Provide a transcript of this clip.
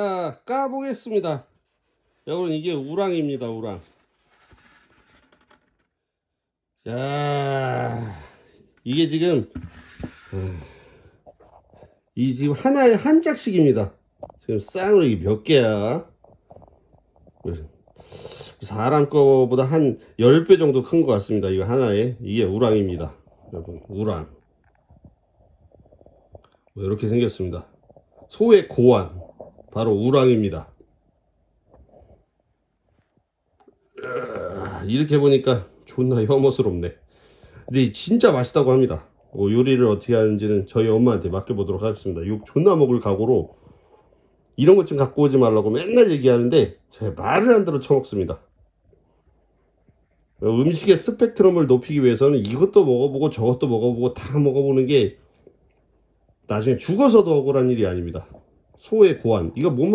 자, 까보겠습니다. 여러분, 이게 우랑입니다, 우랑. 자, 이게 지금, 음, 이 지금 하나에 한 짝씩입니다. 지금 쌍으로 이게 몇 개야? 사람 거보다 한 10배 정도 큰 것 같습니다. 이거 하나에. 이게 우랑입니다. 여러분, 우랑. 뭐 이렇게 생겼습니다. 소의 고환. 바로 우랑입니다. 으아, 이렇게 보니까 존나 혐오스럽네. 근데 진짜 맛있다고 합니다. 뭐 요리를 어떻게 하는지는 저희 엄마한테 맡겨보도록 하겠습니다. 욕 존나 먹을 각오로 이런 것 좀 갖고 오지 말라고 맨날 얘기하는데 제가 말을 안 들어 처먹습니다. 음식의 스펙트럼을 높이기 위해서는 이것도 먹어보고 저것도 먹어보고 다 먹어보는 게 나중에 죽어서도 억울한 일이 아닙니다. 소의 고안. 이거 못 먹...